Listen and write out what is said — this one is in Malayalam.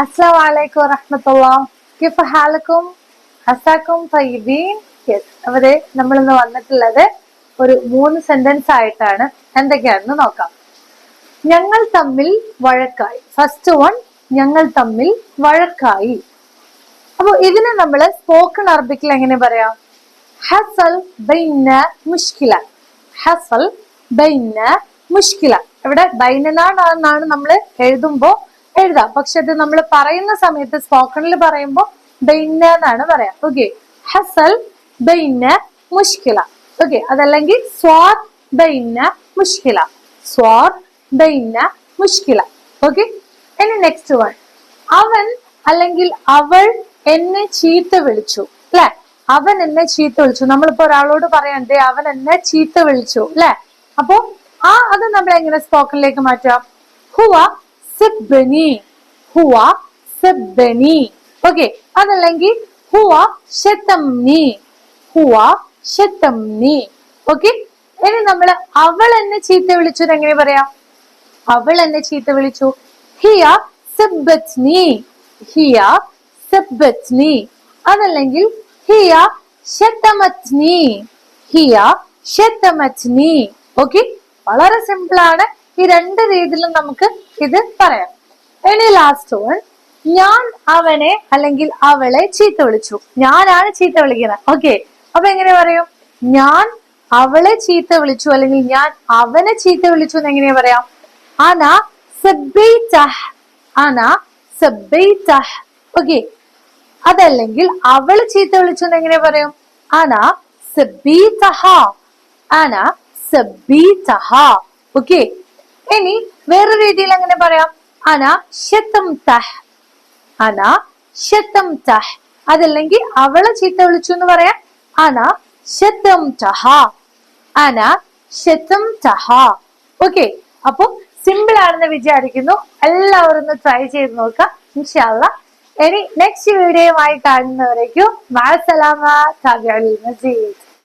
അസ്സാം വലൈക്കും വറഹമത്തുള്ള. കിഫ് ഹാലക്കും അസാക്കും തയ്യബീൻ. യെസ് നമ്മൾ നമ്മളിന്ന് വന്നിട്ടുള്ളത് ഒരു മൂന്ന് സെന്റൻസ് ആയിട്ടാണ്. എന്തൊക്കെയാണെന്ന് നോക്കാം. ഞങ്ങൾ തമ്മിൽ വഴക്കായി. ഫസ്റ്റ് വൺ ഞങ്ങൾ തമ്മിൽ വഴക്കായി. അപ്പൊ ഇതിനെ നമ്മൾ സ്പോക്കൺ അറബിക്കിൽ എങ്ങനെ പറയാം? ഹസൽ ബൈന മുഷ്കില ഹസൽ ബൈന മുഷ്കില ഇവിടെ ബൈനനാണെന്നാണ് നമ്മൾ എഴുതുമ്പോ എഴുതാം. പക്ഷെ അത് നമ്മൾ പറയുന്ന സമയത്ത് സ്പോക്കണിൽ പറയുമ്പോൾ ബൈന്ന എന്നാണ് പറയാം. ഓക്കെ ഹസൽ ബൈന്ന മുഷ്കില. ഓക്കെ അതല്ലെങ്കിൽ സ്വാർ ബൈന്ന മുഷ്കില. സ്വാർ ബൈന്ന മുഷ്കില. ഓക്കെ ഇനി നെക്സ്റ്റ് വൺ അവൻ അല്ലെങ്കിൽ അവൾ എന്നെ ചീത്ത വിളിച്ചു. അല്ലെ അവൻ എന്നെ ചീത്ത വിളിച്ചു. നമ്മളിപ്പോ ഒരാളോട് പറയണ്ടേ അവൻ എന്നെ ചീത്ത വിളിച്ചു. അല്ലെ അപ്പോ ആ അത് നമ്മൾ എങ്ങനെ സ്പോക്കണിലേക്ക് മാറ്റാം? ഹുവ സിബ്ബനി ഹുവ സിബ്ബനി ഓക്കെ അതല്ലെങ്കിൽ ഹുവ ശതംനി ഹുവ ശതംനി ഓക്കെ ഇനി നമ്മൾ അവൾ എന്നെ ചീത്ത വിളിച്ചു എങ്ങനെ പറയാം? അവൾ എന്നെ ചീത്ത വിളിച്ചു. ഹിയ സബ്ബത്നി. ഹിയ സബ്ബത്നി. അതല്ലെങ്കിൽ ഹിയ ശതമത്നി. ഹിയ ശതമത്നി. ഓക്കെ വളരെ സിമ്പിൾ ആണ്. ഈ രണ്ട് രീതിയിലും നമുക്ക് ഇത് പറയാം. ഇനി ലാസ്റ്റ് വൺ ഞാൻ അവനെ അല്ലെങ്കിൽ അവളെ ചീത്ത വിളിച്ചു. ഞാനാണ് ചീത്ത വിളിക്കുന്നത്. ഓക്കെ അപ്പൊ എങ്ങനെ പറയും? ഞാൻ അവളെ ചീത്ത വിളിച്ചു അല്ലെങ്കിൽ ഞാൻ അവനെ ചീത്ത വിളിച്ചു എന്ന് എങ്ങനെയാ പറയാം? അന അന ഓക്കെ അതല്ലെങ്കിൽ അവൾ ചീത്ത വിളിച്ചു എന്ന് എങ്ങനെ പറയും? അന അന ഓക്കെ ഇനി വേറെ രീതിയിൽ അങ്ങനെ പറയാം? അന ശതം തഹ്. അന ശതം തഹ്. അതല്ലെങ്കിൽ അവളെ ചീത്ത വിളിച്ചു എന്ന് പറയാം. അന ശതം തഹ. അന ശതം തഹ. ഓക്കെ. അപ്പൊ സിമ്പിൾ ആണെന്ന് വിചാരിക്കുന്നു. എല്ലാവരും ഒന്ന് ട്രൈ ചെയ്ത് നോക്കാം ഇൻഷാല്ല ഇനി നെക്സ്റ്റ് വീഡിയോയുമായി കാണുന്നവരേക്കും. മാസലാമ മസീദ്